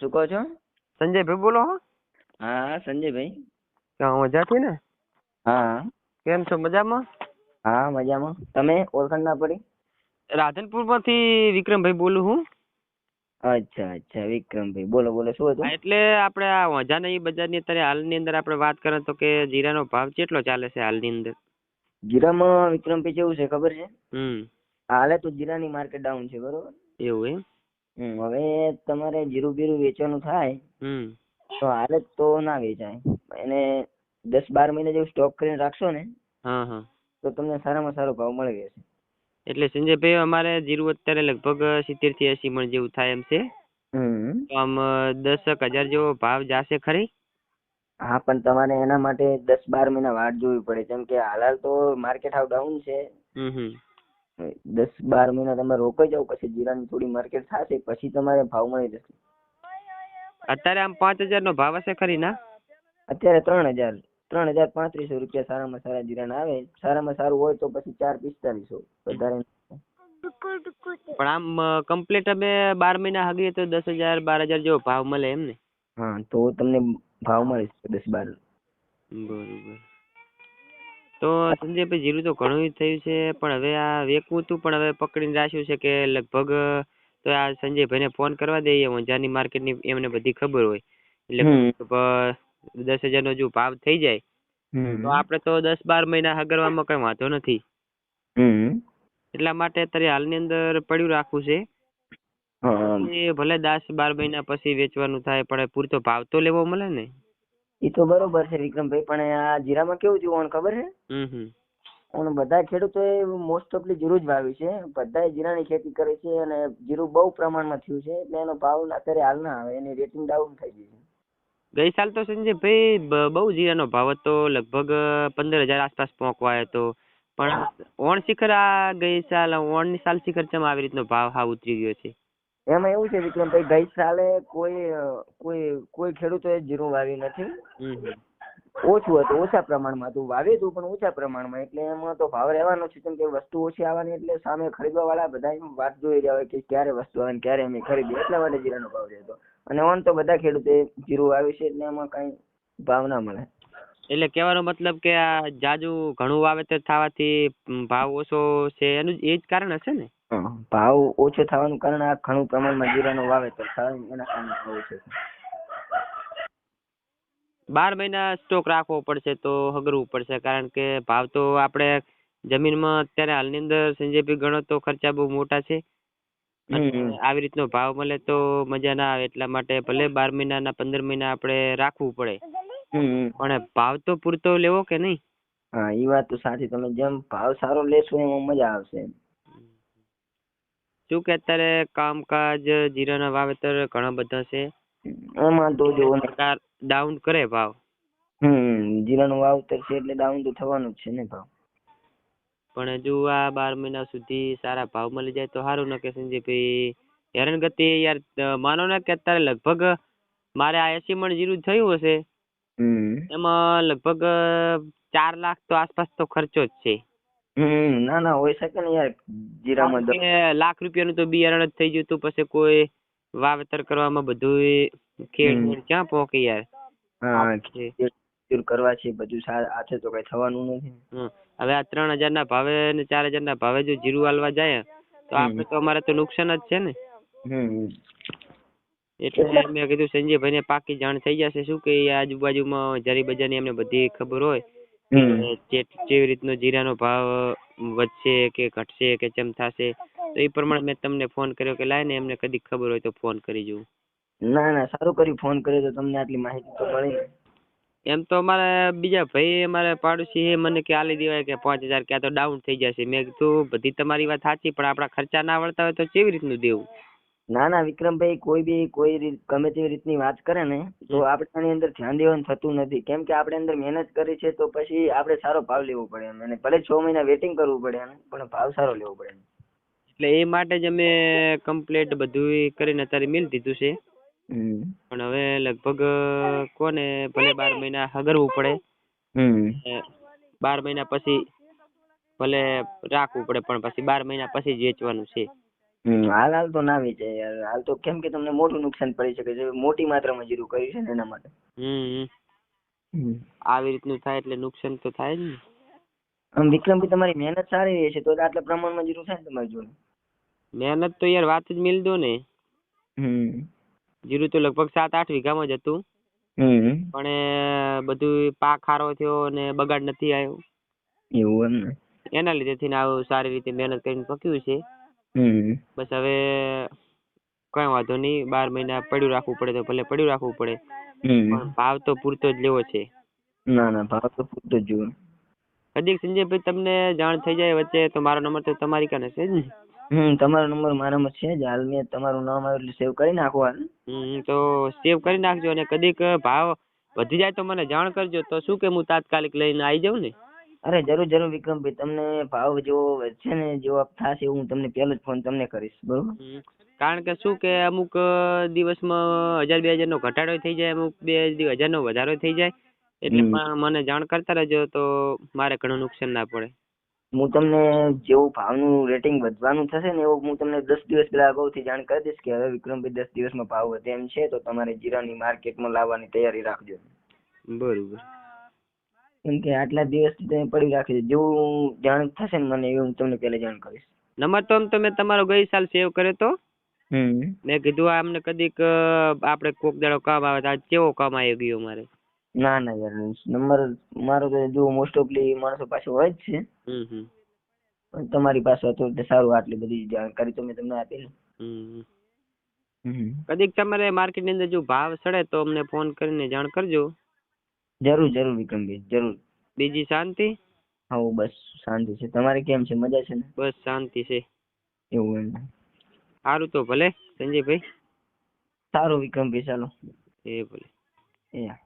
શું કહો છો? સંજયભાઈ બોલો હો. હા સંજયભાઈ. ક્યાં મજાથી ને? હા. કેમ છો મજામાં? હા મજામાં. તમે ઓળખાણ ના પડી? રાધનપુરમાંથી વિક્રમભાઈ બોલું હું. અચ્છા અચ્છા વિક્રમભાઈ. બોલો બોલો શું હતું? એટલે આપણે આ વંજાના બજારની અત્યારે હાલની અંદર આપણે વાત કરીએ તો કે જીરાનો ભાવ કેટલો ચાલે છે હાલની અંદર? જીરામાં વિક્રમભાઈ કેવું છે ખબર છે? હમ. હાલે તો જીરાની માર્કેટ ડાઉન છે બરોબર? એવું એમ? હવે તમારે જીરું બીરું વેચવાનું થાય તો હાલે તો ના વેચાય. એને દસ બાર મહિના જેવું સ્ટોક કરીને રાખશો ને તો તમને સારામાં સારો ભાવ મળી રહેશે. એટલે સંજયભાઈ અમારે જીરું અત્યારે લગભગ સિત્તેરથી એસી મણ જેવું થાય એમ છે. હમ. તો આમ દસ એક હજાર જેવો ભાવ જાશે ખરી? હા પણ તમારે એના માટે દસ બાર મહિના વાટ જોવી પડે. કેમ કે હાલ તો માર્કેટ હાવ ડાઉન છે. દસ બાર મહિના તમે રોકાઈ જાવ પછી જીરાની થોડી માર્કેટ થશે પછી તમારે ભાવ મળી જશે. અત્યારે આમ પાંચ હજાર નો ભાવ હશે ખરી ના? અત્યારે ત્રણ હજાર ત્રણ હજાર પાંત્રીસો રૂપિયા સારામાં સારા જીરાના આવે. સારામાં સારું હોય તો પછી ચાર પિસ્તાલીસો વધારે પણ આમ કમ્પ્લીટ અમે બાર મહિના હગીએ તો દસ હજાર બાર હજાર જેવો ભાવ મળે એમ ને? હા તો તમને ભાવ મળે દસ બાર. બરોબર. તો સંજયભાઈ જીરું તો ઘણું થયું છે પણ હવે આ વેકવું હતું પણ હવે પકડીને રાખ્યું છે કે લગભગ તો આ સંજયભાઈને ફોન કરવા દઈએ ઊંઝાની માર્કેટની એમને બધી ખબર હોય. એટલે દસ હજારનો જો ભાવ થઈ જાય તો આપણે તો દસ બાર મહિના હગરવામાં કઈ વાંધો નથી. એટલા માટે અત્યારે હાલની અંદર પડ્યું રાખવું છે. ભલે દસ બાર મહિના પછી વેચવાનું થાય પણ પૂરતો ભાવ તો લેવો મળે ને? એ તો બરોબર છે વિક્રમભાઈ પણ આ જીરામાં કેવું થયું ખબર છે? અને બધા ખેડૂતોએ મોસ્ટ ઓફલી જીરું જ વાવ્યું છે. બધાએ જીરાની ખેતી કરી છે અને જીરું બહુ પ્રમાણમાં થયું છે એટલે એનો ભાવ અત્યારે હાલ ના આવે એની રેટિંગ ડાઉન થઈ ગઈ છે. ગઈ સાલ તો સંજયભાઈ બહુ જીરાનો ભાવ હતો લગભગ પંદર હજાર આસપાસ પહોંચવા હતો. પણ ઓણ શિખર આ ગઈ સાલ ઓણની સાલ શિખર ચમ આવી રીતનો ભાવ હા ઉતરી ગયો છે? એમાં એવું છે વિક્રમભાઈ ગઈ સાલે કોઈ કોઈ કોઈ ખેડૂતોએ જીરું વાવ્યું નથી. ઓછું હતું ઓછા પ્રમાણમાં હતું. વાવ્યું હતું પણ ઓછા પ્રમાણમાં. એટલે એમાં તો ભાવ રહેવાનો છે કેમ કે વસ્તુ ઓછી આવવાની એટલે સામે ખરીદવા વાળા બધા વાત જોઈ રહ્યા હોય કે ક્યારે વસ્તુ આવે ક્યારે અમે ખરીદીએ એટલા માટે જીરાનો ભાવ રહેતો. અને ઓન તો બધા ખેડૂતે જીરું વાવ્યું છે એટલે એમાં કઈ ભાવ ના મળે. એટલે કહેવાનો મતલબ કે આ જાજુ ઘણું વાવેતર થવાથી ભાવ ઓછો છે એનું એ જ કારણ હશે ને? ભાવ ઓછો થવાનું કારણ આ ઘણું પ્રમાણમાં જીરાનું વાવેતર થાય એના કારણે ભાવ ઓછો છે બાર મહિના સ્ટોક રાખવો પડશે તો હગરવું પડશે કારણ કે ભાવ તો આપણે જમીનમાં અત્યારે હાલની અંદર સંજયભાઈ ગણો તો ખર્ચા બહુ મોટા છે. આવી રીતનો ભાવ મળે તો મજા ના આવે એટલા માટે ભલે બાર મહિના ના પંદર મહિના આપણે રાખવું પડે. પણ ભાવ તો પૂરતો લેવો કે નહીં? હા એ વાત તો સાચી. તમે જેમ ભાવ સારો લેશો એમાં મજા આવશે. શું કે અત્યારે કામકાજ જીરાના વાવેતર ઘણા બધા છે? એમાં તો જો સરકાર ડાઉન કરે ભાવ? હમ જીરાનું વાવેતર છે એટલે ડાઉન તો થવાનું જ છે ને ભાવ. પણ હજુ આ બાર મહિના સુધી સારા ભાવ મળી જાય તો સારું. ન કે સંજયભાઈ હેરાનગતિ યાર માનો ને કે અત્યારે લગભગ મારે આ એસી મણ જીરું થયું હશે. એમાં લગભગ ચાર લાખ તો આસપાસ તો ખર્ચો જ છે. ના ના હોય શકે ને યાર જીરામાં લાખ રૂપિયાનું તો બિયારણ જ થઈ ગયું તું પછી કોઈ વાવેતર કરવામાં બધું ખેડ ક્યાં પહોંચે યાર? કરવા છે બધું સાથે તો કઈ થવાનું નથી. હમ. હવે આ ત્રણ હજાર ના ભાવે ને ચાર હજાર ના ભાવે જો જીરું હાલવા જાય તો. આપણે તો અમારે તો નુકસાન જ છે ને. એટલે મેં કીધું સંજયભાઈ ને પાકી જાણ થઈ જશે. શું કે આજુબાજુમાં જરી બજારની એમને બધી ખબર હોય કેવી રીતનો જીરાનો ભાવ વધશે કે ઘટશે કે કેમ થશે. તો એ પ્રમાણે મેં તમને ફોન કર્યો કે લાય ને એમને કદી ખબર હોય તો ફોન કરી જોઉં ના ના સારું કર્યું ફોન કર્યો તો તમને આટલી માહિતી તો મળી. એમ તો અમારે બીજા ભાઈ અમારે પાડોશી એ મને કે આલી દેવાય કે પાંચ હજાર ક્યાં તો ડાઉન થઈ જશે. મેં કીધું બધી તમારી વાત સાચી પણ આપણા ખર્ચા ના વળતા હોય તો કેવી રીતનું દેવું? ના ના વિક્રમભાઈ કોઈ બી કોઈ ગમે તેવી રીતની વાત કરે ને તો. આપણે એની અંદર ધ્યાન દેવાનું થતું નથી. કેમ કે આપણે અંદર મહેનત કરી છે તો પછી આપણે સારો ભાવ લેવો પડે એમ. અને ભલે છ મહિના વેટિંગ કરવું પડે એમ પણ ભાવ સારો લેવો પડે એટલે એ માટે જ અમે કમ્પ્લેટ બધું કરીને અત્યારે મિલ દીધું છે. પણ હવે લગભગ કોને ભલે બાર મહિના હગરવું પડે. બાર મહિના પછી ભલે રાખવું પડે પણ પછી બાર મહિના પછી જ વેચવાનું છે. હમ હાલ હાલ તો ના વેચાય યાર. હાલ તો કેમ કે તમને મોટું નુકસાન પડી શકે છે. મોટી માત્રામાં જીરું કર્યું છે ને એના માટે. હમ. આવી રીતનું થાય એટલે નુકસાન તો થાય જ ને. આમ વિક્રમભાઈ તમારી મહેનત સારી રહે છે તો આટલા પ્રમાણમાં જીરું થાય ને તમારી જોડે? મહેનત તો યાર વાત જ મિલ દો ને. હમ. જીરું તો લગભગ સાત આઠ વીઘામાં જ હતું. હમ. પણ બધું પાક સારો થયો અને બગાડ નથી આવ્યો. એવું એમ ને. એના લીધે થી આવું સારી રીતે મહેનત કરીને પક્યું છે. બસ હવે કઈ વાંધો નહીં બાર મહિના પડ્યું રાખવું પડે તો ભલે પડ્યું રાખવું પડે. પણ ભાવ તો પૂરતો જ લેવો છે. ના ના ભાવ તો પૂરતો જ જોવે. કદીક સંજયભાઈ તમને જાણ થઈ જાય વચ્ચે તો મારો નંબર તો તમારી કાને છે જ ને? તમારો નંબર મારામાં છે જ. હાલ મેં તમારું નામ આવ્યું એટલે સેવ કરી નાખો હાલ તો સેવ કરી નાખજો અને કદીક ભાવ વધી જાય તો મને જાણ કરજો. તો શું કે હું તાત્કાલિક લઈને આવી જાઉં ને? અરે જરૂર જરૂર વિક્રમભાઈ તમને ભાવ જો છે ને જેવો થશે હું તમને પહેલો જ ફોન તમને કરીશ બરોબર? કારણ કે શું કે અમુક દિવસમાં હજાર બે હજારનો ઘટાડો થઈ જાય અમુક બે હજાર નો વધારો થઈ જાય. એટલે મને જાણ કરતા રહેજો તો મારે ઘણું નુકસાન ના પડે. હું તમને જેવું ભાવનું રેટિંગ વધવાનું થશે ને એવું હું તમને દસ દિવસ પહેલા અગાઉથી જાણ કરી દઈશ કે હવે વિક્રમભાઈ દસ દિવસમાં ભાવ વધે એમ છે તો તમારે જીરાની માર્કેટમાં લાવવાની તૈયારી રાખજો. બરોબર. કેમ કે આટલા દિવસથી તમે પડી રાખજો જેવું જાણ થશે ને મને એવું હું તમને પહેલા જાણ કરીશ. નંબર તો આમ તો મેં તમારો ગઈ સાલ સેવ કર્યો તો? મેં કીધું આમને કદીક આપણે કોક દાડો કામ આવે આજ કેવો કામ આવી ગયો મારે? ના ના યાર નંબર મારો તો જો મોસ્ટ ઓફલી માણસો પાસે હોય જ છે. પણ તમારી પાસે હતો એટલે સારું આટલી બધી જાણકારી તો મેં તમને આપેલી. કદીક તમારે માર્કેટની અંદર જો ભાવ સડે તો અમને ફોન કરીને જાણ કરજો. જરૂર જરૂર વિક્રમભાઈ જરૂર. બીજી શાંતિ? હા બસ શાંતિ છે. તમારે કેમ છે? મજા છે ને? બસ શાંતિ છે. એવું એમ. સારું તો ભલે સંજયભાઈ. સારું વિક્રમભાઈ ચાલો. એ ભલે. એ.